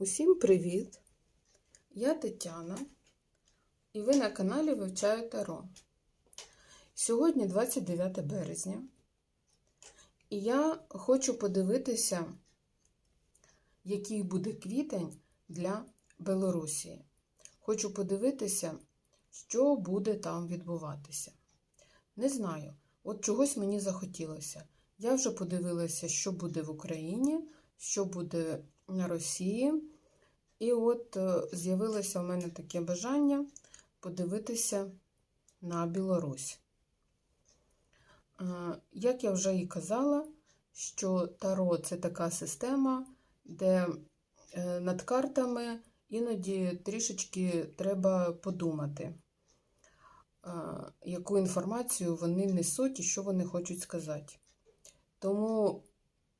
Усім привіт! Я Тетяна, і ви на каналі Вивчаю Таро. Сьогодні 29 березня, і я хочу подивитися, який буде квітень для Білорусі. Хочу подивитися, що буде там відбуватися. Не знаю, от чогось мені захотілося. Я вже подивилася, що буде в Україні, що буде Росії. І от е, з'явилося в мене таке бажання подивитися на Білорусь. Е, Як я вже і казала, що Таро це така система, де е, над картами іноді трішечки треба подумати, яку інформацію вони несуть і що вони хочуть сказати. Тому,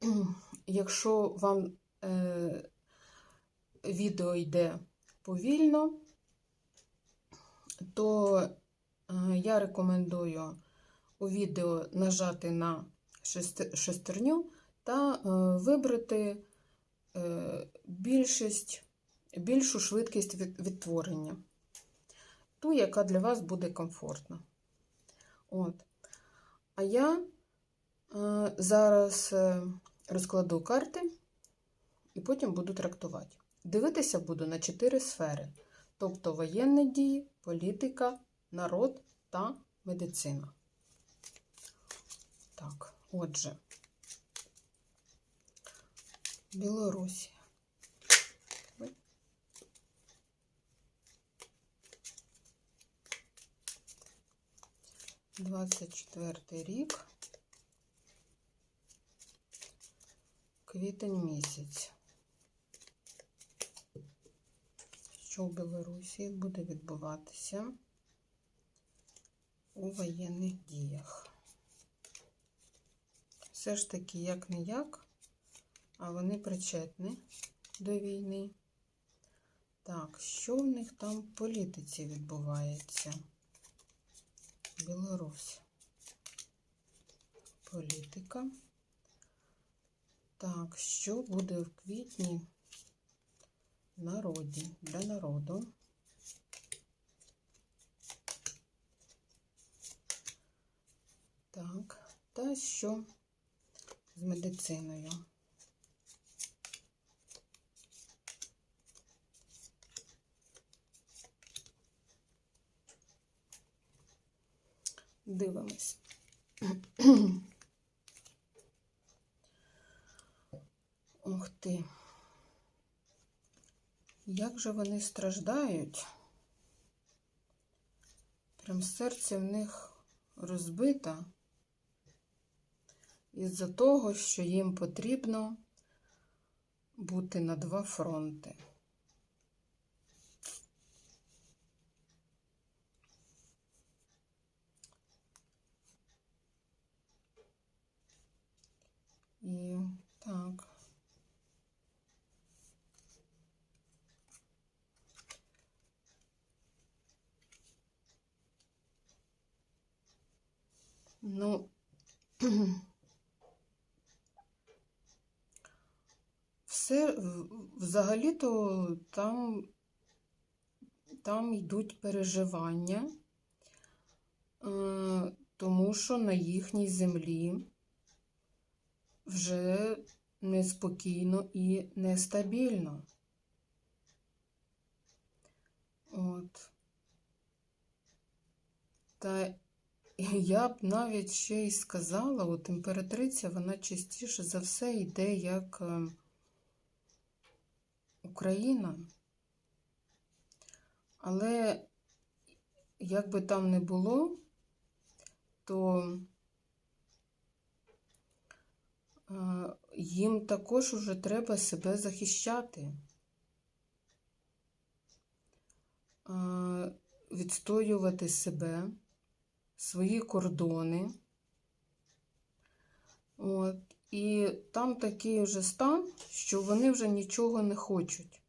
якщо вам е, відео йде повільно, то е, я рекомендую у відео нажати на шестерню та е, вибрати більшість, більшу швидкість відтворення, ту, яка для вас буде комфортна. От. А я зараз розкладу карти і потім буду трактувати. Дивитися буду на чотири сфери: тобто воєнні дії, політика, народ та медицина. Так, отже, Білорусія. Двадцять четвертий рік. Квітень місяць. Що в Білорусі буде відбуватися у воєнних діях? Все ж таки, як не як, а вони причетні до війни. Так, що в них там в політиці відбувається? Білорусь. Політика. Так, що буде в квітні народі для народу? Так, та що з медициною? Дивимось. Ух ти. Як же вони страждають? Прям серце в них розбите із-за того, що їм потрібно бути на два фронти. І так. Ну, все взагалі-то там, там йдуть переживання, е, тому що на їхній землі вже неспокійно і нестабільно. От. Та я б навіть ще й сказала, от імператриця, вона частіше за все йде як е, Україна. Але як би там не було, то е, їм також уже треба себе захищати, е, відстоювати себе, свої кордони. От. І там такий вже стан, що вони вже нічого не хочуть.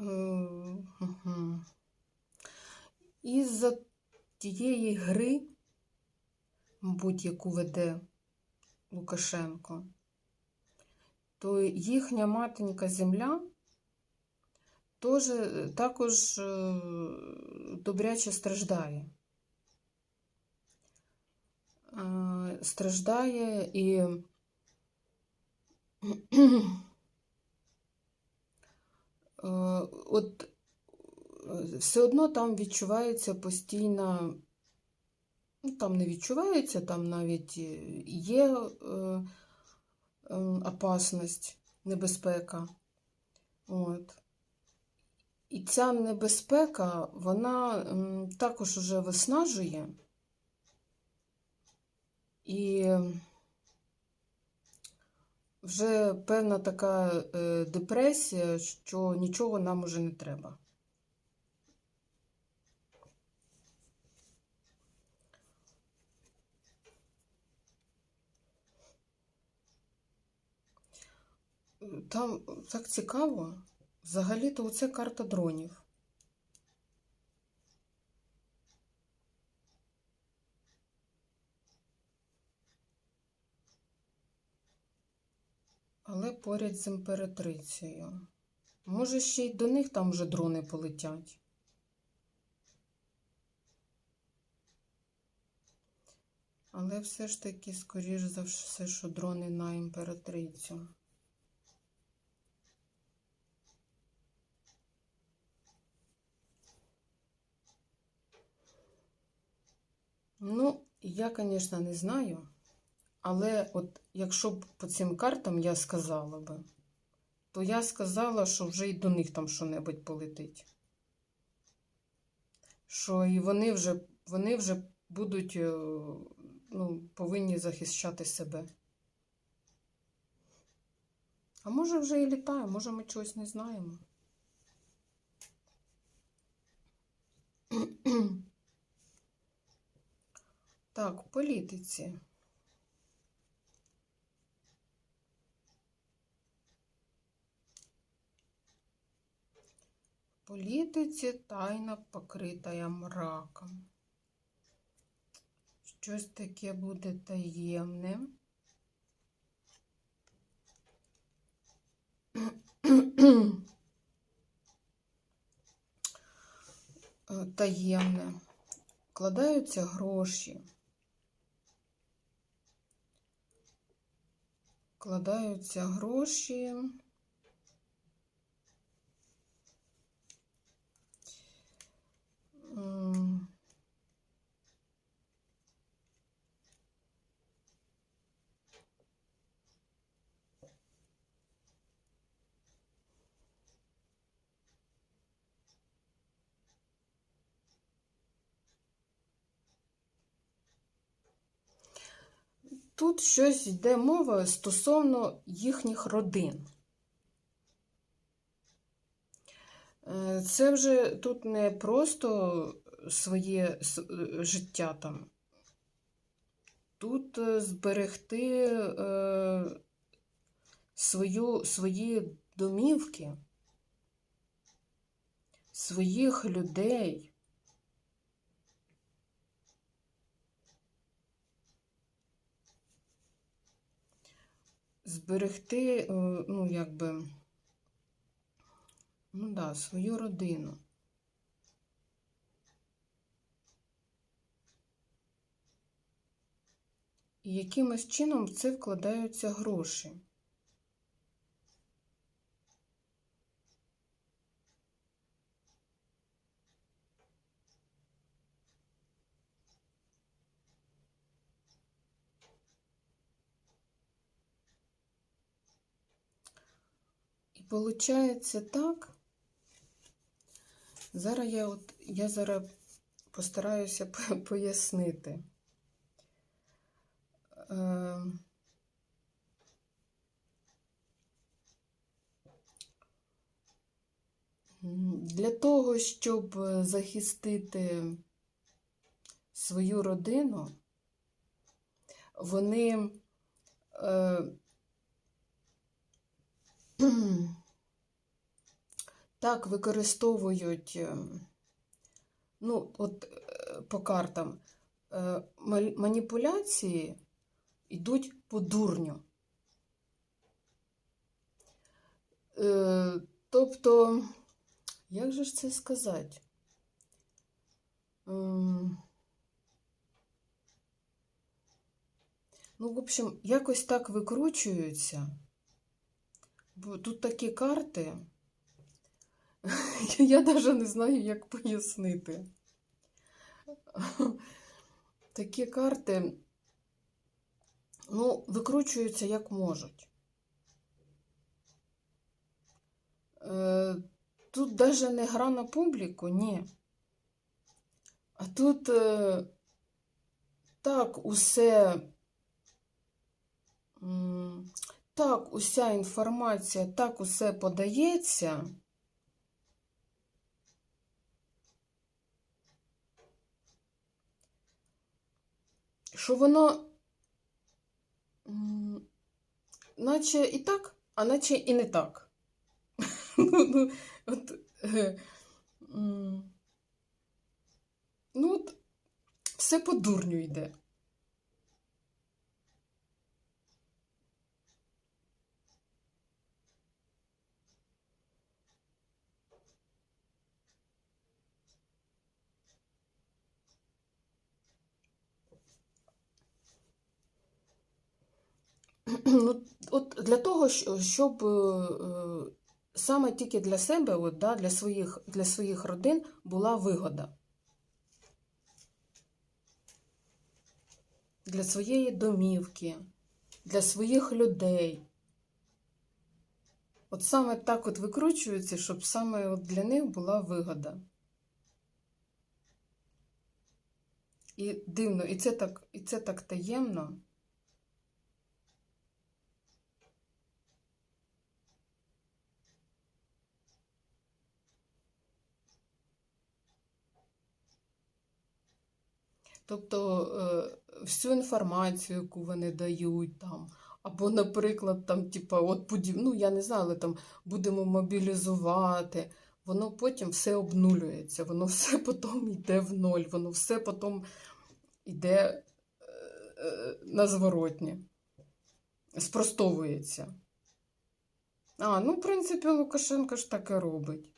Е, Із-за тієї гри мабуть, яку веде Лукашенко, то їхня матінка земля теж, також е, добряче страждає. Е, Страждає і Е, от е, все одно там відчувається постійна, там не відчувається, там навіть е, є е, е, опасність, небезпека. От. І ця небезпека, вона м, також уже виснажує. І вже певна така е, депресія, що нічого нам уже не треба. Там так цікаво. Взагалі-то оце карта дронів. Але поряд з імператрицею. Може, ще й до них там вже дрони полетять. Але все ж таки, скоріш за все, що дрони на імператрицю. Ну, я, звісно, не знаю. Але от якщо б по цим картам я сказала би, то я сказала, що вже й до них там що-небудь полетить. Що і вони вже, вони вже будуть е, ну, повинні захищати себе. А може вже і літає, може ми чогось не знаємо. Так, політиці. Політиці тайна покрита мраком. Щось таке буде таємне. Таємне. Вкладаються гроші. Вкладаються гроші. Тут щось йде мова стосовно їхніх родин. Е, Це вже тут не просто своє е, життя там. Тут е, зберегти свою, свої домівки, своїх людей. Зберегти, е, ну, якби, ну да, свою родину. І якимось чином в це вкладаються гроші. Виходить так. Зараз я от я зараз постараюся пояснити. Е, Для того, щоб захистити свою родину, вони е, так використовують е, ну, от е, по картам, е, маніпуляції йдуть по дурню. Тобто, як же ж це сказати? Ну, в общем, якось так викручуються. Тут такі карти. Я навіть не знаю, як пояснити. Такі карти, ну, викручуються як можуть. Е, Тут навіть не гра на публіку, ні. А тут е, так усе. Так, уся інформація, так усе подається. Що воно наче і так, а наче і не так. Ну, ну, от, е, ну, от, все по дурню йде. от для того, щоб е, е, саме тільки для себе, от, да, для своїх, для своїх родин була вигода. Для своєї домівки, для своїх людей. От саме так от викручується, щоб саме от для них була вигода. І дивно, і це так, і це так таємно. Тобто е, всю інформацію, яку вони дають там, або, наприклад, там, типа, от подів... ну, я не знаю, але там будемо мобілізувати, воно потім все обнулюється, воно все потім йде в ноль, воно все потім йде е, е, на зворотнє, спростовується. А, ну, в принципі, Лукашенко ж так і робить.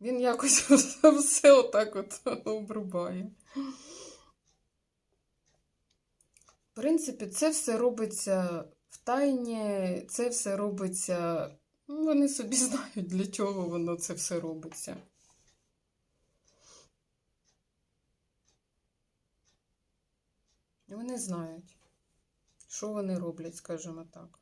Він якось все отак от обрубає. Принципі, це все робиться в тайні, це все робиться. ну, Вони собі знають, для чого воно це все робиться. Вони знають, що вони роблять, скажімо так.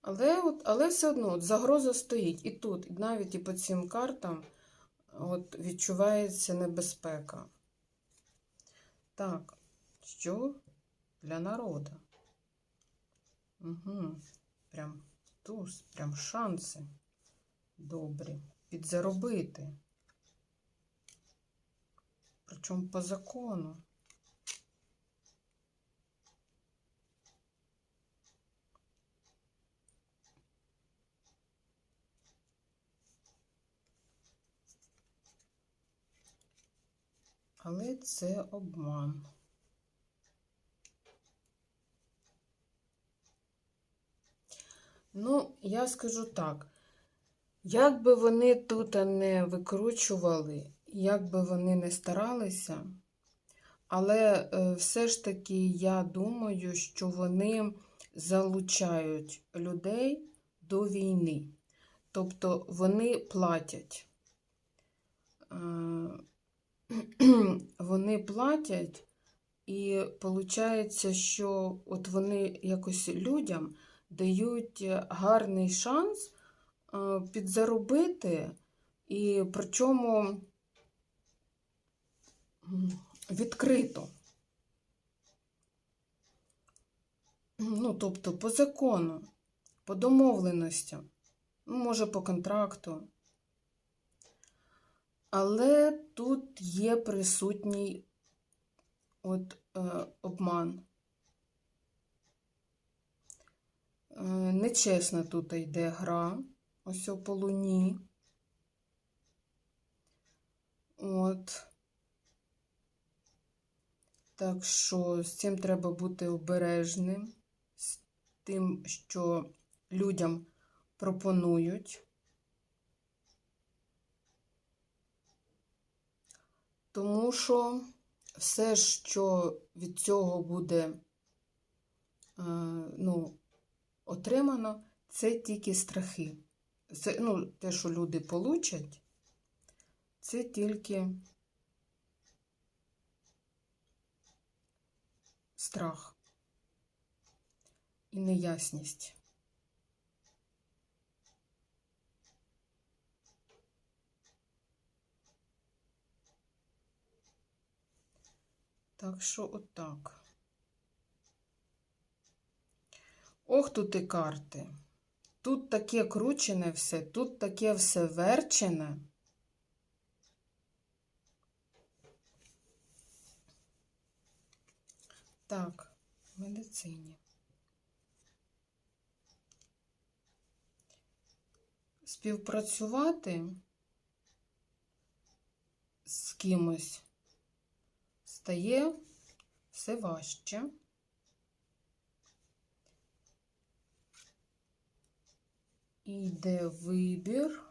Але, от, але все одно от, загроза стоїть і тут, і навіть і по цим картам от, відчувається небезпека. Так, що для народу? Угу. Прям туз, прям шанси добрі. Підзаробити. Причому по закону. Але це обман. Ну, я скажу так. Як би вони тут не викручували, як би вони не старалися, але е, все ж таки я думаю, що вони залучають людей до війни. Тобто вони платять. Вони платять, і виходить, що от вони якось людям дають гарний шанс е, підзаробити, і причому відкрито. Ну, тобто по закону, по домовленостям, ну, може, по контракту. Але тут є присутній от, е, обман. Е, нечесна тут йде гра, ось о, по луні. От. Так що з цим треба бути обережним, з тим, що людям пропонують. Тому що все, що від цього буде е, ну, отримано, це тільки страхи. Це, ну, те, що люди получать, це тільки страх і неясність. Так що отак. Ох, тут і карти. Тут таке кручене все, тут таке все верчене. Так, в медицині. Співпрацювати з кимось стає все важче. Іде вибір.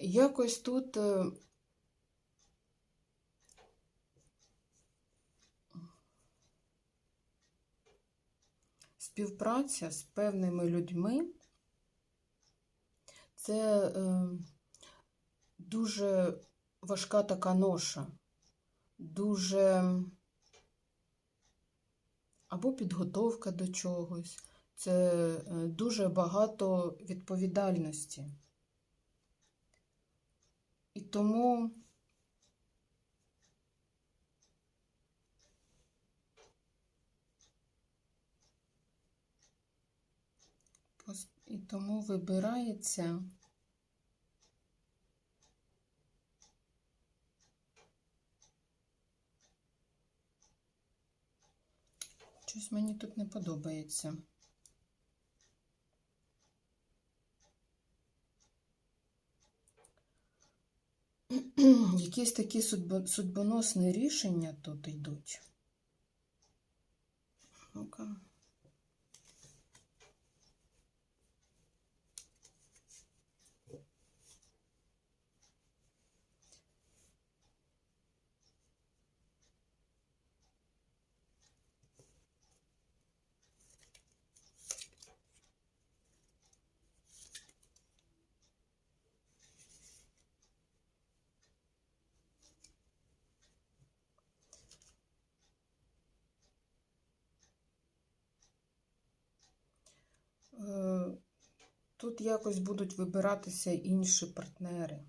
Якось тут е, співпраця з певними людьми це е, дуже важка така ноша, дуже або підготовка до чогось, це е, дуже багато відповідальності. І тому і тому вибирається щось мені тут не подобається. Якісь такі судьбо- судьбоносні рішення тут йдуть. Ну-ка. Е, Тут якось будуть вибиратися інші партнери.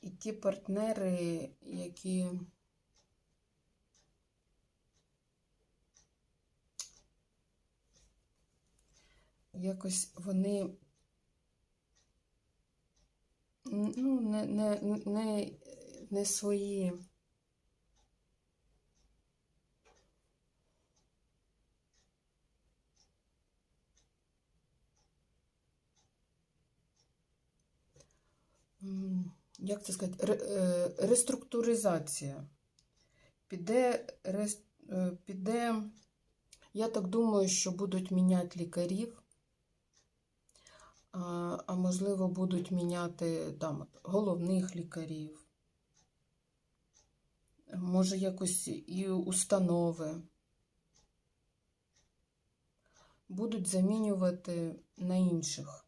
І ті партнери, які якось вони ну, не, не, не, не свої. Як це сказати? Ре- е, Реструктуризація. Піде, рес- е, піде, я так думаю, що будуть міняти лікарів. А, а можливо, будуть міняти там головних лікарів може, якось і установи будуть замінювати на інших.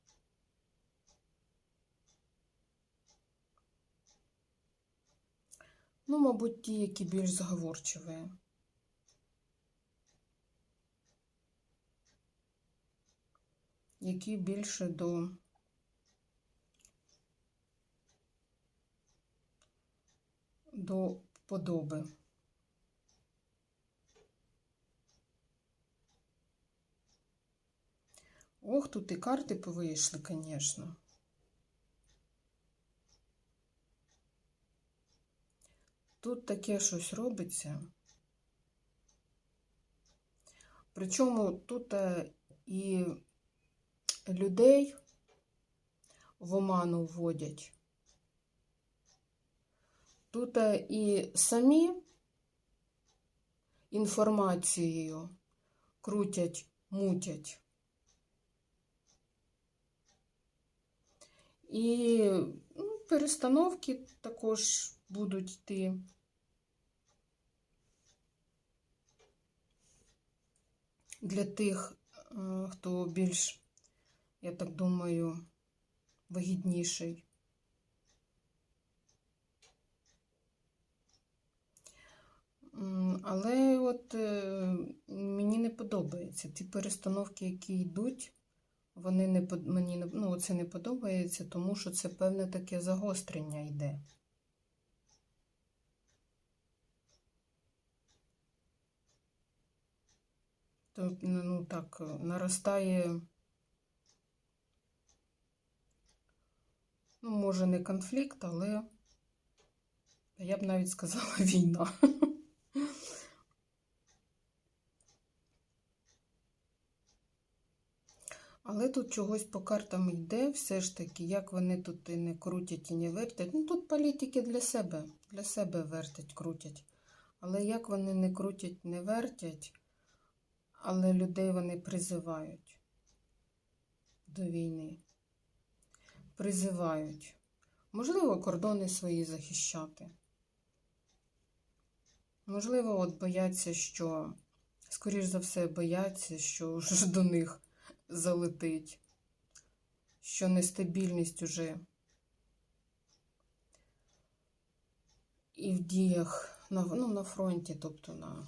Ну, мабуть, ті, які більш зговорчиві. Які більше до до подоби. Ох, тут і карти повийшли, звісно. Тут таке щось робиться. Причому тут е, і людей в оману вводять. Тут е, і самі інформацією крутять, мутять. І ну, перестановки також будуть йти. Для тих, е, хто більш, я так думаю, вигідніший. Але от е, мені не подобається. Ті перестановки, які йдуть, вони не мені не- ну, це не подобається, тому що це певне таке загострення йде. Тут, ну так, наростає, ну, може, не конфлікт, але я б навіть сказала війна. Але тут чогось по картам йде, все ж таки, як вони тут і не крутять і не вертять. Ну тут політики для себе, для себе вертять, крутять. Але як вони не крутять, не вертять, але людей вони призивають до війни. Призивають. Можливо, кордони свої захищати. Можливо, от бояться, що, скоріш за все, бояться, що ж до них залетить, що нестабільність уже і в діях на, ну, на фронті, тобто на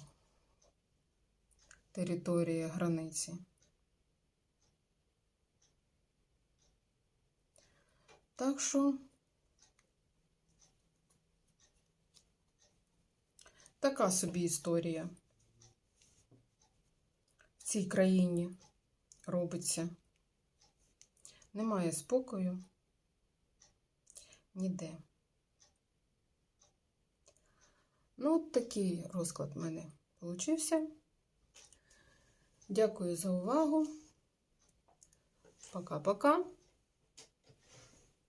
території границі. Так що така собі історія в цій країні робиться. Немає спокою ніде. Ну, от такий розклад в мене получився. Дякую за увагу. Пока-пока.